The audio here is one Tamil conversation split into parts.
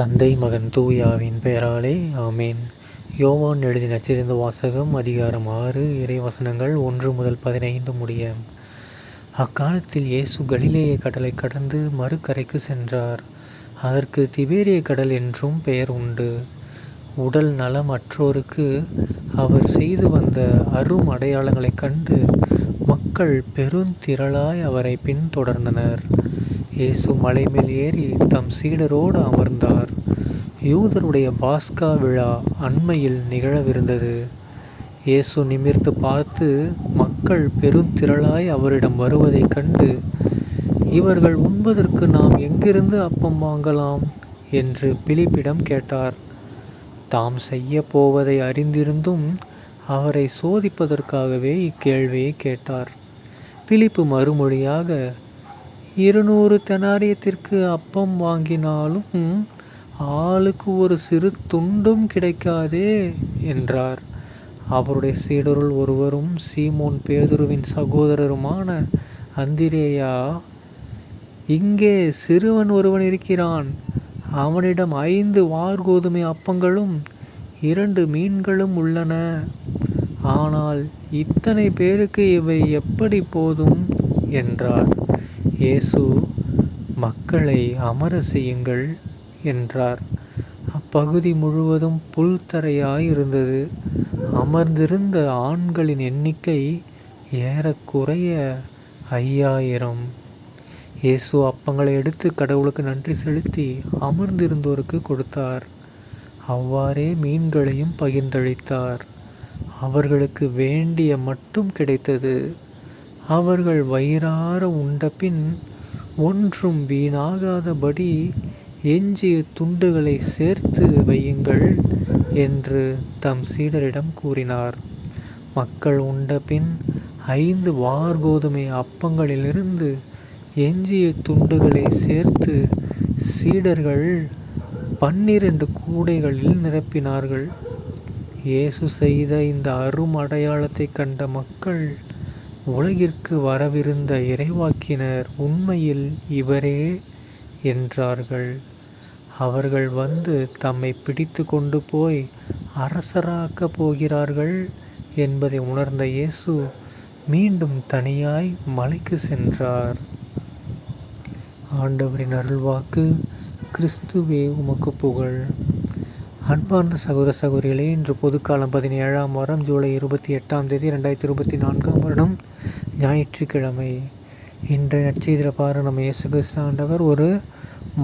தந்தை மகன் தூயாவின் பெயராலே ஆமேன். யோவான் எழுதின சிறந்த வாசகம் அதிகாரம் ஆறு இறைவசனங்கள் ஒன்று முதல் பதினைந்து முடிய. அக்காலத்தில் இயேசு கலிலேய கடலை கடந்து மறுக்கரைக்கு சென்றார். அதற்கு திபேரிய கடல் என்றும் பெயர் உண்டு. உடல் நலம் அற்றோருக்கு அவர் செய்து வந்த அரும் அடையாளங்களைக் கண்டு மக்கள் பெருந்திரளாய் அவரை பின்தொடர்ந்தனர். இயேசு மலைமேல் ஏறி தம் சீடரோடு அமர்ந்தார். யூதருடைய பாஸ்கா விழா அண்மையில் நிகழவிருந்தது. இயேசு நிமிர்ந்து பார்த்து மக்கள் பெருந்திரளாய் அவரிடம் வருவதைக் கண்டு இவர்கள் உண்பதற்கு நாம் எங்கிருந்து அப்பம் வாங்கலாம்? என்று பிலிப்பிடம் கேட்டார். தாம் செய்ய போவதை அறிந்திருந்தும் அவரை சோதிப்பதற்காகவே இக்கேள்வியை கேட்டார். பிலிப்பு மறுமொழியாக இருநூறு தெனாரியத்திற்கு அப்பம் வாங்கினாலும் ஆளுக்கு ஒரு சிறு துண்டும் கிடைக்காதே என்றார். அவருடைய சீடருள் ஒருவரும் சீமோன் பேதுருவின் சகோதரருமான அந்திரேயா இங்கே சிறுவன் ஒருவன் இருக்கிறான். அவனிடம் ஐந்து வார்கோதுமை அப்பங்களும் இரண்டு மீன்களும் உள்ளன. ஆனால் இத்தனை பேருக்கு இவை எப்படி போதும்? என்றார். இயேசு மக்களை அமர செய்யுங்கள் என்றார். அப்பகுதி முழுவதும் புல்தரையாய் இருந்தது அமர்ந்திருந்த ஆண்களின் எண்ணிக்கை ஏறக்குறைய ஐயாயிரம். இயேசு அப்பங்களை எடுத்து கடவுளுக்கு நன்றி செலுத்தி அமர்ந்திருந்தோருக்கு கொடுத்தார். அவ்வாறே மீன்களையும் பகிர்ந்தளித்தார். அவர்களுக்கு வேண்டிய மட்டும் கிடைத்தது. அவர்கள் வயிறார உண்டபின் ஒன்றும் வீணாகாதபடி எஞ்சிய துண்டுகளை சேர்த்து வையுங்கள் என்று தம் சீடரிடம் கூறினார். மக்கள் உண்டபின் ஐந்து வார் கோதுமை அப்பங்களிலிருந்து எஞ்சிய துண்டுகளை சேர்த்து சீடர்கள் பன்னிரண்டு கூடைகளில் நிரப்பினார்கள். இயேசு செய்த இந்த அரும் அடையாளத்தை கண்ட மக்கள் உலகிற்கு வரவிருந்த இறைவாக்கினர் உண்மையில் இவரே என்றார்கள். அவர்கள் வந்து தம்மை பிடித்து கொண்டு போய் அரசராக்கப் போகிறார்கள் என்பதை உணர்ந்த இயேசு மீண்டும் தனியாய் மலைக்கு சென்றார். ஆண்டவரின் அருள்வாக்கு கிறிஸ்துவே உமக்கு புகழ். அன்பார்ந்த சகோதர சகோதரிகளே இன்று பொதுக்காலம் பதினேழாம் வாரம் ஜூலை இருபத்தி எட்டாம் தேதி ரெண்டாயிரத்தி இருபத்தி நான்காம் வருடம் ஞாயிற்றுக்கிழமை. இன்றைய நற்செய்தியில் பாரு நம்ம இயேசு கிறிஸ்து ஆண்டவர் ஒரு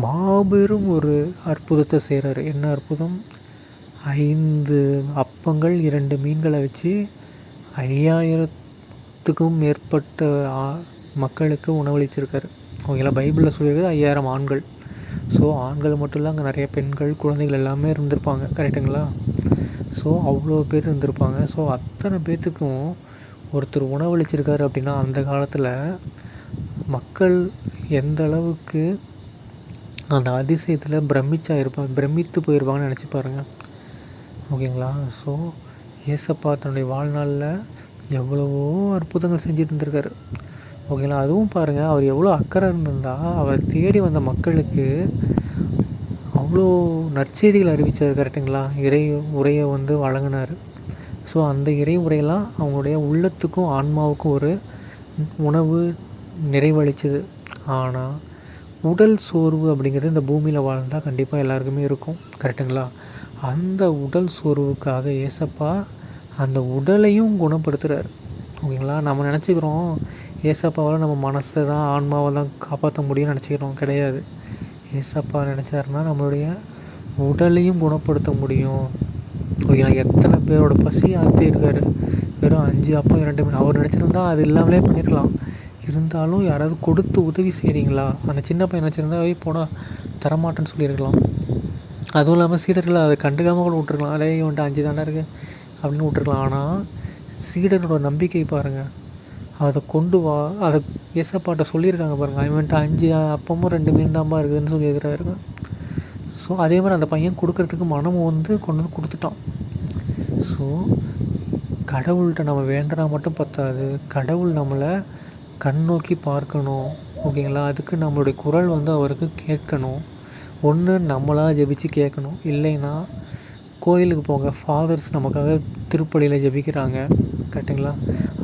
மாபெரும் ஒரு அற்புதத்தை செய்கிறார் என்ன அற்புதம்? ஐந்து அப்பங்கள் இரண்டு மீன்களை வச்சு ஐயாயிரத்துக்கும் மேற்பட்ட மக்களுக்கு உணவளிச்சிருக்காரு. அவங்கள பைபிளில் சொல்லியிருக்கிறது ஐயாயிரம் ஆண்கள். ஸோ ஆண்கள் மட்டும் இல்லை அங்கே நிறைய பெண்கள் குழந்தைகள் எல்லாமே இருந்திருப்பாங்க. கரெக்டுங்களா ஸோ அவ்வளோ பேர் இருந்திருப்பாங்க. ஸோ அத்தனை பேர்த்துக்கும் ஒருத்தர் உணவளிச்சிருக்காரு அப்படின்னா அந்த காலத்தில் மக்கள் எந்த அளவுக்கு அந்த அதிசயத்தில் பிரமிச்சா இருப்பாங்க பிரமித்து போயிருப்பாங்கன்னு நினச்சி பாருங்கள் ஓகேங்களா? ஸோ ஏசப்பா தன்னுடைய வாழ்நாளில் எவ்வளவோ அற்புதங்கள் செஞ்சுட்டு இருந்திருக்காரு. ஓகேங்களா? அதுவும் பாருங்கள் அவர் எவ்வளோ அக்கறை இருந்திருந்தா அவரை தேடி வந்த மக்களுக்கு அவ்வளோ நற்செய்திகள் அறிவித்தார் கரெக்டுங்களா இறை உரையை வந்து வழங்கினார். ஸோ அந்த இறை உரையெல்லாம் அவங்களுடைய உள்ளத்துக்கும் ஆன்மாவுக்கும் ஒரு உணவு நிறைவளிச்சது. ஆனால் உடல் சோர்வு அப்படிங்கிறது இந்த பூமியில் வாழ்ந்தால் கண்டிப்பாக எல்லாருக்குமே இருக்கும் கரெக்டுங்களா அந்த உடல் சோர்வுக்காக ஏசப்பா அந்த உடலையும் குணப்படுத்துகிறார் ஓகேங்களா? நம்ம நினச்சிக்கிறோம் ஏசப்பாவால் நம்ம மனசை தான் ஆன்மாவை தான் காப்பாற்ற முடியும்னு நினச்சிக்கிறோம். கிடையாது. ஏசப்பா நினச்சாருன்னா நம்மளுடைய உடலையும் குணப்படுத்த முடியும். ஓகேங்களா? எத்தனை பேரோட பசி ஆற்றிருக்காரு வெறும் அஞ்சு அப்போ இரண்டு மணி அவர் நினச்சிருந்தா அது இல்லாமலே பண்ணியிருக்கலாம் இருந்தாலும் யாராவது கொடுத்து உதவி செய்கிறீங்களா அந்த சின்ன பையன் வச்சுருந்தா போய் போனால் தரமாட்டேன்னு சொல்லியிருக்கலாம். அதுவும் இல்லாமல் சீடர்கள் அதை கண்டுக்காமல் கூட விட்ருக்கலாம் அதே வந்துட்டு அஞ்சு தானே இருக்குது அப்படின்னு விட்ருக்கலாம் ஆனால் சீடனோட நம்பிக்கை பாருங்கள் அதை கொண்டு வா அதை ஏசப்பாட்ட சொல்லியிருக்காங்க பாருங்கள் இவன்ட்டு அஞ்சு அப்பமும் ரெண்டு மீன் தான்ப்பா இருக்குதுன்னு சொல்லியிருக்கிறாருங்க ஸோ அதே மாதிரி அந்த பையன் கொடுக்கறதுக்கு மனமும் வந்து கொண்டு வந்து கொடுத்துட்டான். ஸோ கடவுள்கிட்ட நம்ம வேண்டுனா மட்டும் பத்தாது. கடவுள் நம்மளை கண் நோக்கி பார்க்கணும். ஓகேங்களா? அதுக்கு நம்மளுடைய குரல் வந்து அவருக்கு கேட்கணும். ஒன்று நம்மளாக ஜெபிச்சு கேட்கணும். இல்லைன்னா கோயிலுக்கு போங்க. ஃபாதர்ஸ் நமக்காக திருப்பலியில் ஜெபிக்கிறாங்க. கரெக்டுங்களா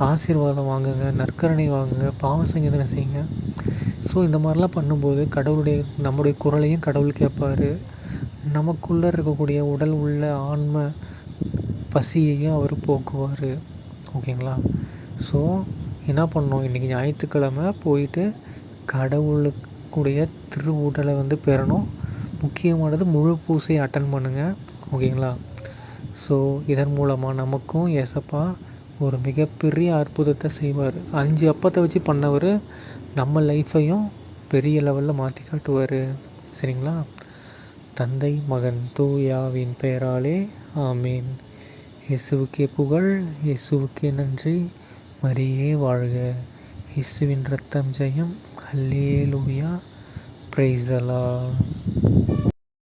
ஆசீர்வாதம் வாங்குங்க நற்கரணை வாங்குங்க பாவ சங்கீதனை செய்யுங்க. ஸோ இந்த மாதிரிலாம் பண்ணும்போது கடவுளுடைய நம்முடைய குரலையும் கடவுள் கேட்பார். நமக்குள்ளே இருக்கக்கூடிய உடல் உள்ள ஆன்ம பசியையும் அவர் போக்குவார். ஓகேங்களா ஸோ என்ன பண்ணோம்? இன்றைக்கி ஞாயிற்றுக்கிழமை போயிட்டு கடவுளுக்குடைய திருவுடலை வந்து பெறணும். முக்கியமானது முழு பூசையை அட்டன் பண்ணுங்கள் ஓகேங்களா? ஸோ இதன் மூலமாக நமக்கும் ஏசப்பா ஒரு மிகப்பெரிய அற்புதத்தை செய்வார். அஞ்சு அப்பத்தை வச்சு பண்ணவர் நம்ம லைஃப்பையும் பெரிய லெவலில் மாற்றி காட்டுவார். சரிங்களா? தந்தை மகன் தூயாவின் பெயராலே ஆமீன். இயேசுவுக்கே புகழ் இயேசுவுக்கே நன்றி. மரியே வாழ்க. இயேசுவின் ரத்தம் ஜெயம். அல்லேலூயா லூயா பிரைஸலா